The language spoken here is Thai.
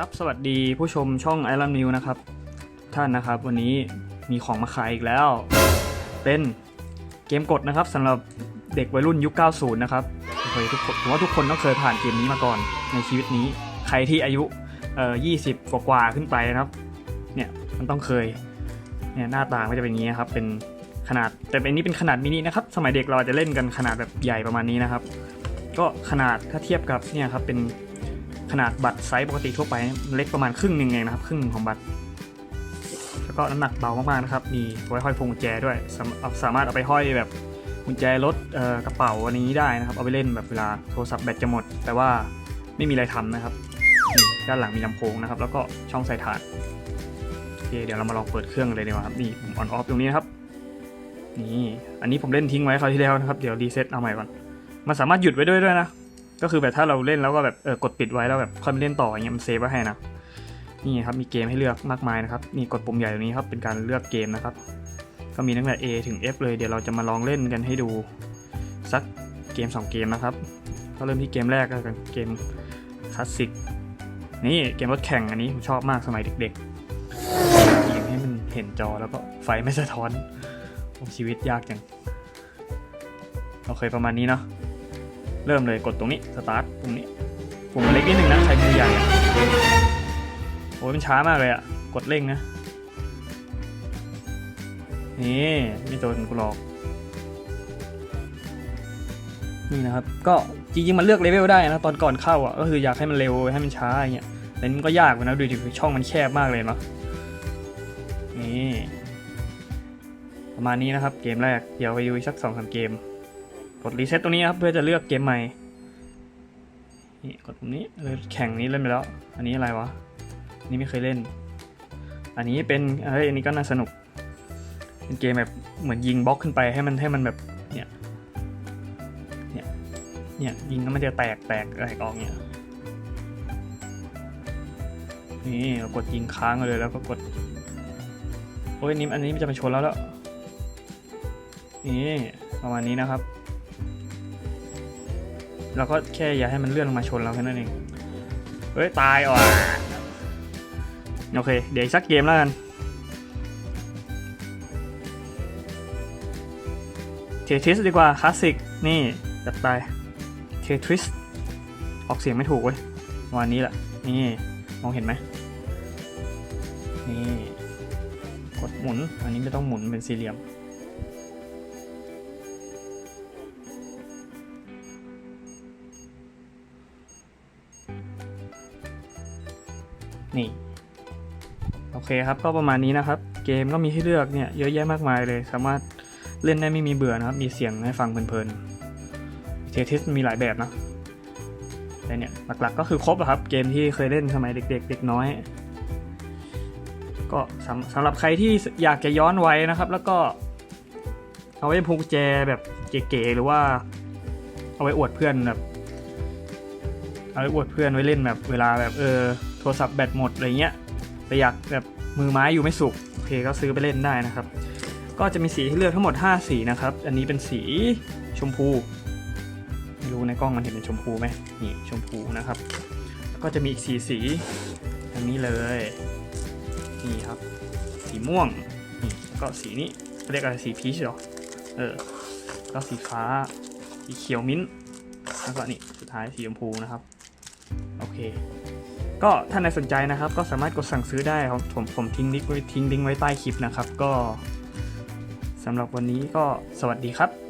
ครับสวัสดีผู้ชมช่องไอรอนนิวนะครับ ท่านนะครับวันนี้มีของมาขายอีกแล้ว เป็นเกมกดนะครับสำหรับเด็กวัยรุ่นยุค 90 นะครับเคยทุกคนผมว่าทุกคนต้องเคยผ่านเกมนี้มาก่อนในชีวิตนี้ ใครที่อายุเอ่อ20 กว่าๆขึ้นไปนะครับเนี่ยมันต้องเคยเนี่ยหน้าตาก็จะเป็นอย่างนี้ครับเป็นขนาดแต่เป็นนี้เป็นขนาดมินินะครับสมัยเด็กเราอาจจะเล่นกันขนาดแบบใหญ่ประมาณนี้นะครับ ก็ขนาดถ้าเทียบกับเนี่ยครับเป็น ขนาดบัตรไซส์ปกติทั่วไปเล็กประมาณครึ่งหนึ่งเองนะครับ ครึ่งหนึ่งของบัตร แล้วก็น้ำหนักเบามากๆนะครับ มีไว้ห้อยพวงกุญแจด้วยสามาสามารถเอาไปห้อยแบบกุญแจรถกระเป๋าอันนี้ได้นะครับ เอาไปเล่นแบบเวลาโทรศัพท์แบตจะหมด แต่ว่าไม่มีอะไรทำนะครับด้านหลังมีลำโพงนะครับ แล้วก็ช่องใส่ถ่านโอเคเดี๋ยวเรามาลองเปิดเครื่องเลยดีกว่าครับนี่ผมออนออฟตรงนี้นะครับนี่อันนี้ผมเล่นทิ้งไว้คราวที่แล้วนะครับ เดี๋ยวรีเซ็ตเอาใหม่ก่อนมันสามารถหยุดไว้ด้วยด้วยนะ ก็คือแบบถ้าเราเล่นแล้วก็แบบเออกดปิดไว้แล้วแบบค่อยมาเล่นต่ออย่างเงี้ยมันเซฟไว้ให้นะนี่ครับมีเกมให้เลือกมากมายนะครับนี่กดปุ่มใหญ่ตรงนี้ครับเป็นการเลือกเกมนะครับ ก็มีตั้งแต่ A ถึง F เลยเดี๋ยวเราจะมาลองเล่นกันให้ดูสักเกม 2 เกมนะครับก็เริ่มที่เกมแรกก็คือเกมคลาสสิกนี่เกมรถแข่งอันนี้ผมชอบมากสมัยเด็กๆยิงให้มันเห็นจอแล้วก็ไฟไม่สะท้อนชีวิตยากจังโอเคประมาณนี้เนาะ เริ่มเลยกดตรงนี้สตาร์ทปุ่มนี้ปุ่มเล็กนิดนึงนะใครมือใหญ่โอ้ยมันช้ามากเลยอะกดเร่งนะ นี่ไม่โดนกูหรอก นี่นะครับ ก็จริงๆมันเลือกเลเวลได้นะตอนก่อนเข้าอะก็คืออยากให้มันเร็วให้มันช้าอย่างเงี้ยแต่นี่มันก็ยากเหมือนะดูดิช่องมันแคบมากเลยเนาะนี่ประมาณนี้นะครับเกมแรก เดี๋ยวไปดูอีกสักสองสามเกม กดรีเซ็ตตรงนี้ครับเพื่อจะเลือกเกมใหม่นี่กดตรงนี้เออแข่งนี้เล่นไปแล้ว อันนี้อะไรวะนนี้ไม่เคยเล่น อันนี้เป็นเฮ้ยอันนี้ก็น่าสนุก เป็นเกมแบบเหมือนยิงบล็อกขึ้นไปให้มันให้มันแบบเนี่ยเนี่ยเนี่ยยิงแล้วมันจะแตกแตกอะไรออกเนี่ยนี่เรากดยิงค้างเลยแล้วก็กดโอ้ยนนี้อันนี้มันจะมาชนแล้วแล้วนี่ประมาณนี้นะครับ เราก็แค่อย่าให้มันเลื่อนลงมาชนเราแค่นั้นเอง เฮ้ย ตายว่ะโอเค เดี๋ยวอีกสักเกมแล้วกันเททริสดีกว่า คลาสสิก นี่จัดไปเททริส ออกเสียงไม่ถูกเว้ยวันนี้แหละ นี่ มองเห็นไหมนี่ กดหมุน อันนี้ไม่ต้องหมุนเป็นสี่เหลี่ยม นี่โอเคครับก็ประมาณนี้นะครับเกมก็มีให้เลือกเนี่ยเยอะแยะมากมายเลย สามารถเล่นได้ไม่มีเบื่อนะครับ มีเสียงให้ฟังเพลินๆเททิสมีหลายแบบนะแต่เนี่ยหลักๆก็คือครบอะครับเกมที่เคยเล่นสมัยเด็กๆเด็กน้อย ก็สำสำหรับใครที่อยากจะย้อนไว้นะครับ แล้วก็เอาไว้พกแจแบบเก๋ๆหรือว่าเอาไว้อวดเพื่อนแบบเอาไว้อวดเพื่อนไว้เล่นแบบเวลาแบบเออ โทรศัพท์แบตหมดอะไรเงี้ยแต่อยากแบบมือไม้อยู่ไม่สุกโอเคก็ซื้อไปเล่นได้นะครับ ก็จะมีสีให้เลือกทั้งหมด 5 สีนะครับ อันนี้เป็นสีชมพูไม่รู้ในกล้องมันเห็นเป็นชมพูไหมนี่ชมพูนะครับ ก็จะมีอีกสีสีอันนี้เลยนี่ครับ สีม่วงนี่แล้วก็สีนี้เรียกอะไรสีพีชเหรอเออก็สีฟ้าสีเขียวมิ้นท์แล้วก็นี่สุดท้ายสีชมพูนะครับ โอเค ก็ถ้าใครสนใจนะครับก็สามารถกดสั่งซื้อได้ครับผมผมทิ้งลิงก์ไว้ทิ้งลิงก์ไว้ใต้คลิปนะครับ ก็สำหรับวันนี้ก็สวัสดีครับ